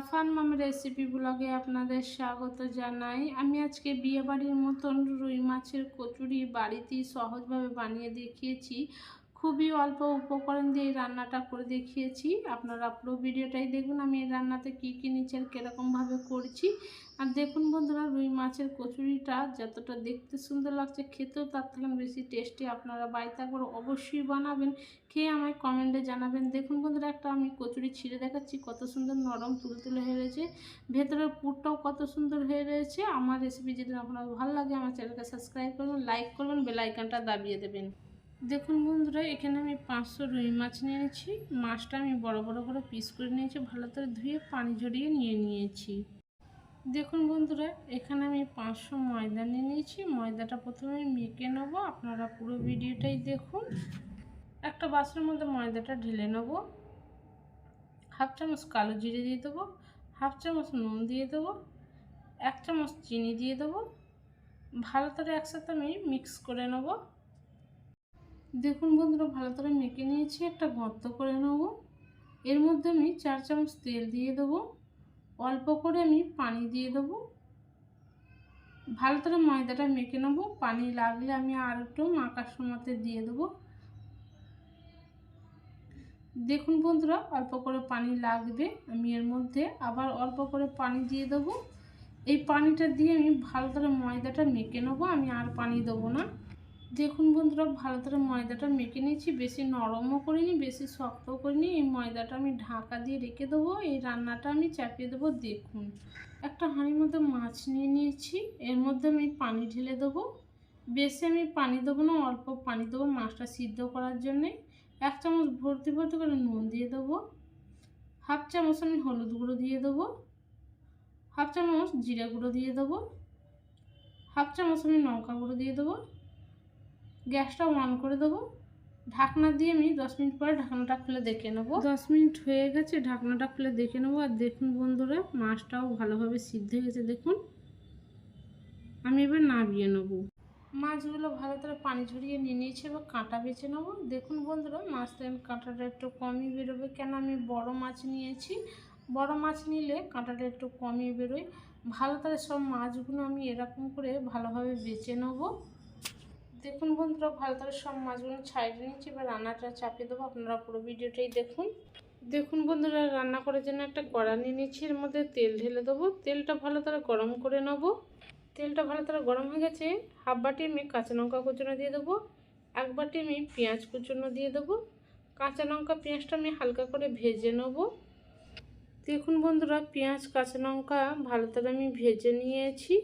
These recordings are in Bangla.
আফান মাম রেসিপি ব্লগে আপনাদের স্বাগত জানাই। আমি আজকে বিয়েবাড়ির মতন রুই মাছের কচুরি বাড়িতেই সহজভাবে বানিয়ে দেখিয়েছি। খুবই অল্প উপকরণ দিয়ে এই রান্নাটা করে দেখিয়েছি। আপনারা পুরো ভিডিওটাই দেখুন, আমি এই রান্নাতে কী কী নিচে আর কীরকমভাবে করছি। আর দেখুন বন্ধুরা, রুই মাছের কচুরিটা যতটা দেখতে সুন্দর লাগছে, খেতেও তার থেকে বেশি টেস্টি আপনারা বাড়িতে একবার অবশ্যই বানাবেন, খেয়ে আমায় কমেন্টে জানাবেন। দেখুন বন্ধুরা, একটা আমি কচুরি ছিঁড়ে দেখাচ্ছি, কত সুন্দর নরম তুলতুলে হয়ে রয়েছে। ভেতরের পুরটাও কত সুন্দর হয়ে রয়েছে। আমার রেসিপি যদি আপনার ভালো লাগে, আমার চ্যানেলকে সাবস্ক্রাইব করবেন লাইক করবেন বেলাইকানটা দাবিয়ে দেবেন। দেখুন বন্ধুরা, এখানে আমি পাঁচশো রুই মাছ নিয়েছি। মাছটা আমি বড় বড় করে পিস করে নিয়েছি, ভালো করে ধুয়ে পানি ঝরিয়ে নিয়ে নিয়েছি। দেখুন বন্ধুরা, এখানে আমি পাঁচশো ময়দা নিয়ে নিয়েছি। ময়দাটা প্রথমে মেখে নেব। আপনারা পুরো ভিডিওটাই দেখুন। একটা বাসের মধ্যে ময়দাটা ঢেলে নেব। হাফ চামচ কালো জিরে দিয়ে দেবো। হাফ চামচ নুন দিয়ে দেবো। এক চামচ চিনি দিয়ে দেবো। ভালো করে একসাথে আমি মিক্স করে নেব। দেখুন বন্ধুরা ভালো করে মেখে নিয়েছি। একটা গর্ত করে নেব। এর মধ্যে আমি চার চামচ তেল দিয়ে দেবো। অল্প করে আমি পানি দিয়ে দেবো। ভালো করে ময়দাটা মেখে নেব। পানি লাগলে আমি আর একটু মাখার সময়তে দিয়ে দেবো। দেখুন বন্ধুরা, অল্প করে পানি লাগবে। আমি এর মধ্যে আবার অল্প করে পানি দিয়ে দেবো। এই পানিটা দিয়ে আমি ভালো করে ময়দাটা মেখে নেব। আমি আর পানি দেবো না। দেখুন বন্ধুরা ভালো করে ময়দাটা মেখে নিয়েছি, বেশি নরমও করিনি, বেশি শক্তও করিনি। এই ময়দাটা আমি ঢাকা দিয়ে রেখে দেবো, এই রান্নাটা আমি চাপিয়ে দেবো, দেখুন। একটা হাঁড়ির মধ্যে মাছ নিয়ে নিয়েছি, এর মধ্যে আমি পানি ঢেলে দেবো। বেশি আমি পানি দেবো না, অল্প পানি দেবো মাছটা সিদ্ধ করার জন্যে। এক চামচ ভর্তি ভর্তি করে নুন দিয়ে দেবো। হাফ চামচ আমি হলুদ গুঁড়ো দিয়ে দেবো। হাফ চামচ জিরা গুঁড়ো দিয়ে দেবো। হাফ চামচ আমি লঙ্কা গুঁড়ো দিয়ে দেবো। গ্যাসটা অন করে দেবো। ঢাকনা দিয়ে আমি দশ মিনিট পরে ঢাকনাটা খুলে দেখে নেব। দশ মিনিট হয়ে গেছে ঢাকনাটা খুলে দেখে নেব। আর দেখুন বন্ধুরা মাছটাও ভালোভাবে সিদ্ধ হয়ে গেছে দেখুন। আমি এবার নাবিয়ে নেব। মাছগুলো ভালো করে পানি ঝরিয়ে নিয়ে নিয়েছি এবার কাঁটা বেছে নেব। দেখুন বন্ধুরা মাছটা কাঁটাটা একটু কমই বেরোবে। কেন আমি বড় মাছ নিয়েছি? বড় মাছ নিলে কাঁটাটা একটু কমই বেরোয়। ভালো করে সব মাছগুলো আমি এরকম করে ভালোভাবে বেছে নেব। দেখুন বন্ধুরা, ভালো করে সব মাছগুলো ছাইড়ে নিচ্ছি এবার রান্নাটা চাপিয়ে দেবো। আপনারা পুরো ভিডিওটাই দেখুন। দেখুন বন্ধুরা, রান্না করার জন্য একটা কড়া নিয়ে নিচ্ছি এর মধ্যে তেল ঢেলে দেবো। তেলটা ভালো করে গরম করে নেব। তেলটা ভালো করে গরম হয়ে গেছে। হাফ বাটি আমি কাঁচা লঙ্কা কুচনো দিয়ে দেবো। এক বাটি আমি পেঁয়াজ কুচনো দিয়ে দেবো। কাঁচা লঙ্কা পেঁয়াজটা আমি হালকা করে ভেজে নেব। দেখুন বন্ধুরা, পেঁয়াজ, কাঁচা লঙ্কা ভালো করে আমি ভেজে নিয়েছি।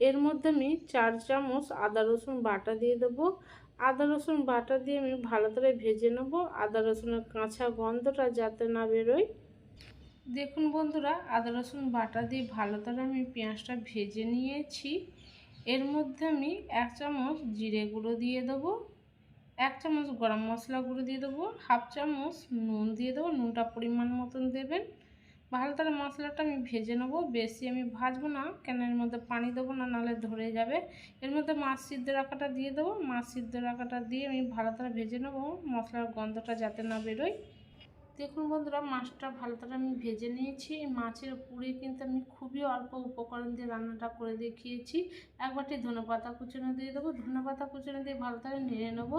এর মধ্যে আমি চার চামচ আদা, রসুন বাটা দিয়ে দেবো। আদা, রসুন বাটা দিয়ে আমি ভালো করে ভেজে নেব। আদা, রসুনের কাঁচা গন্ধটা যাতে না বেরোয়। দেখুন বন্ধুরা, আদা, রসুন বাটা দিয়ে ভালো করে আমি পেঁয়াজটা ভেজে নিয়েছি। এর মধ্যে আমি এক চামচ জিরে গুঁড়ো দিয়ে দেবো। এক চামচ গরম মশলা গুঁড়ো দিয়ে দেবো। হাফ চামচ নুন দিয়ে দেবো। নুনটা পরিমাণ মতন দেবেন। ভালো করে মশলাটা আমি ভেজে নেব। বেশি আমি ভাজবো না, কেন এর মধ্যে পানি দেবো না, নাহলে ধরে যাবে। এর মধ্যে মাছ সিদ্ধ রাখাটা দিয়ে দেবো। মাছ সিদ্ধ রাখাটা দিয়ে আমি ভালো করে ভেজে নেব। মশলার গন্ধটা যাতে না বেরোয়। দেখুন বন্ধুরা, মাছটা ভালো করে আমি ভেজে নিয়েছি। এই মাছের পুরে কিন্তু আমি খুবই অল্প উপকরণ দিয়ে রান্নাটা করে দেখিয়েছি। একবারটি ধনে পাতা কুচনো দিয়ে দেবো। ধনে পাতা কুচনো দিয়ে ভালো করে নেড়ে নেব।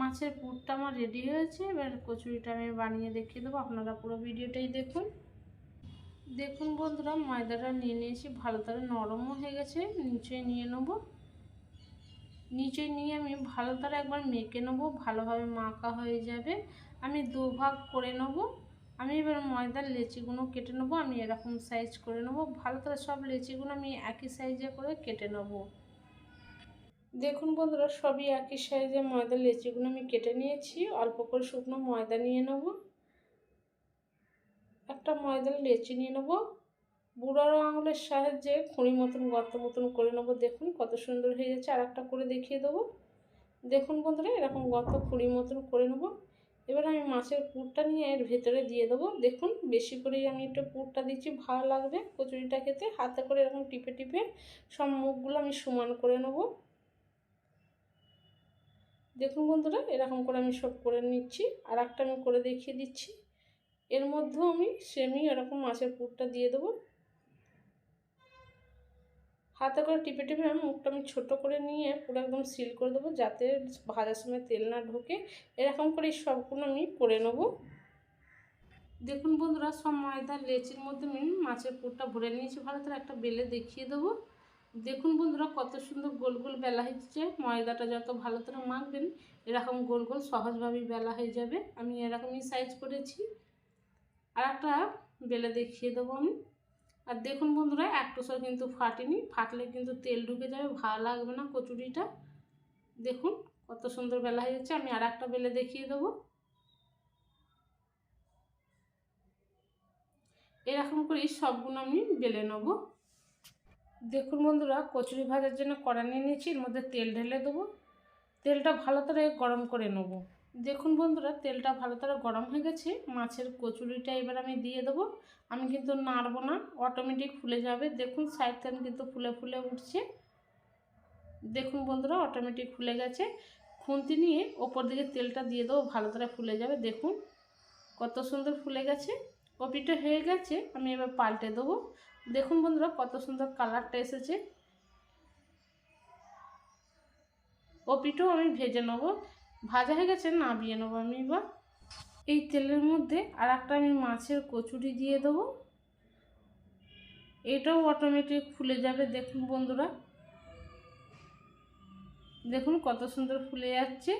মাছের পুরটা আমার রেডি হয়েছে। এবার কচুরিটা আমি বানিয়ে দেখিয়ে দেবো। আপনারা পুরো ভিডিওটাই দেখুন। দেখুন বন্ধুরা, ময়দাটা নিয়ে নিয়েছি ভালো করে নরমও হয়ে গেছে, নিচে নিয়ে নেব। নিচে নিয়ে আমি ভালো করে একবার মেখে নেব, ভালোভাবে মাখা হয়ে যাবে। আমি দুভাগ করে নেব। আমি এবার ময়দার লেচিগুলো কেটে নেব, আমি এরকম সাইজ করে নেব। ভালো করে সব লেচিগুলো আমি একই সাইজে করে কেটে নেব। দেখুন বন্ধুরা, সবই একই সাইজে ময়দার লেচিগুলো আমি কেটে নিয়েছি। অল্প করে শুকনো ময়দা নিয়ে নেব। একটা ময়দার লেচি নিয়ে নেব। বুড়ো আঙুলের সাহায্যে খুঁড়ি মতন গর্ত মতন করে নেব। দেখুন কত সুন্দর হয়ে যাচ্ছে। আর একটা করে দেখিয়ে দেবো। দেখুন বন্ধুরা, এরকম গর্ত খুঁড়ি মতন করে নেব। এবার আমি মাছের পুরটা নিয়ে এর ভেতরে দিয়ে দেবো। দেখুন, বেশি করেই আমি একটু পুরটা দিচ্ছি। ভালো লাগবে কচুরিটা খেতে। হাতে করে এরকম টিপে টিপে সব মুখগুলো আমি সমান করে নেব। দেখুন বন্ধুরা, এরকম করে আমি সব করে নিচ্ছি। আর একটা আমি করে দেখিয়ে দিচ্ছি। এর মধ্যেও আমি সেমি এরকম মাছের পুরটা দিয়ে দেবো। হাতে করে টিপে টিপে আমি মুখটা আমি ছোটো করে নিয়ে পুরো একদম সিল করে দেবো যাতে ভাজার সময় তেল না ঢোকে। এরকম করে সবগুলো আমি করে নেব। দেখুন বন্ধুরা, সব ময়দা লেচির মধ্যে আমি মাছের পুরটা ভরে নিয়েছি। ভালো করে একটা বেলে দেখিয়ে দেবো। দেখুন বন্ধুরা, কত সুন্দর গোল গোল বেলা হচ্ছে। ময়দাটা যত ভালো করে মাখবেন, এরকম গোল গোল সহজভাবেই বেলা হয়ে যাবে। আমি এরকমই সাইজ করেছি। আর একটা বেলে দেখিয়ে দেবো আমি। আর দেখুন বন্ধুরা একটু সব কিন্তু ফাটেনি, ফাটলে কিন্তু তেল ঢুকে যাবে, ভালো লাগবে না কচুরিটা। দেখুন কত সুন্দর বেলা হয়ে যাচ্ছে, আমি আর একটা বেলে দেখিয়ে দেবো। এরকম করেই সবগুলো আমি বেলে নেব। দেখুন বন্ধুরা, কচুরি ভাজার জন্য কড়া নিয়ে নিয়েছি, এর মধ্যে তেল ঢেলে দেবো। তেলটা ভালো করে গরম করে নেব। দেখুন বন্ধুরা, তেলটা ভালো করে গরম হয়ে গেছে। মাছের কচুরিটা এবার আমি দিয়ে দেবো। আমি কিন্তু নাড়বো না অটোমেটিক ফুলে যাবে। দেখুন সাইড থেকে কিন্তু ফুলে ফুলে উঠছে। দেখুন বন্ধুরা অটোমেটিক ফুলে গেছে। খুন্তি নিয়ে ওপর দিকে তেলটা দিয়ে দেবো, ভালো করে ফুলে যাবে। দেখুন, কত সুন্দর ফুলে গেছে। কপিটা হয়ে গেছে, আমি এবার পাল্টে দেবো। দেখুন বন্ধুরা, কত সুন্দর কালারটা এসেছে। কপিটাও আমি ভেজে নেব। ভাজা হয়ে গেছে, নামিয়ে নেব আমি এবার। এই তেলের মধ্যে আর একটা আমি মাছের কচুরি দিয়ে দেবো। এটাও অটোমেটিক ফুলে যাবে, দেখুন বন্ধুরা। দেখুন কত সুন্দর ফুলে যাচ্ছে।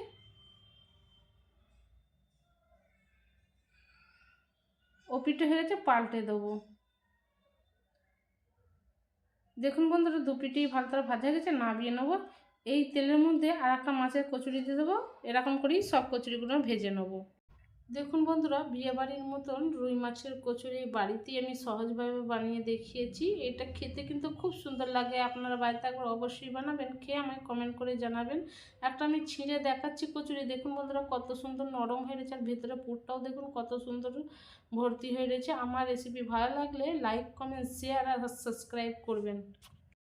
ওপিটা হয়ে গেছে, পাল্টে দেবো। দেখুন বন্ধুরা দু পিঠেই ভালো করে ভাজা গেছে, নামিয়ে নেব। এই তেলের মধ্যে আর একটা মাছের কচুরি দিয়ে দেবো। এরকম করেই সব কচুরিগুলো ভেজে নেব। দেখুন বন্ধুরা, বিয়েবাড়ির মতন রুই মাছের কচুরি বাড়িতেই আমি সহজভাবে বানিয়ে দেখিয়েছি। এটা খেতে কিন্তু খুব সুন্দর লাগে। আপনারা বাড়িতে একবার অবশ্যই বানাবেন। খেয়ে আমায় কমেন্ট করে জানাবেন। একটা আমি ছিঁড়ে দেখাচ্ছি কচুরি। দেখুন বন্ধুরা, কত সুন্দর নরম হয়ে রয়েছে। আর ভেতরে পুরটাও দেখুন কত সুন্দর ভর্তি হয়ে রয়েছে। আমার রেসিপি ভালো লাগলে লাইক কমেন্ট শেয়ার আর সাবস্ক্রাইব করবেন।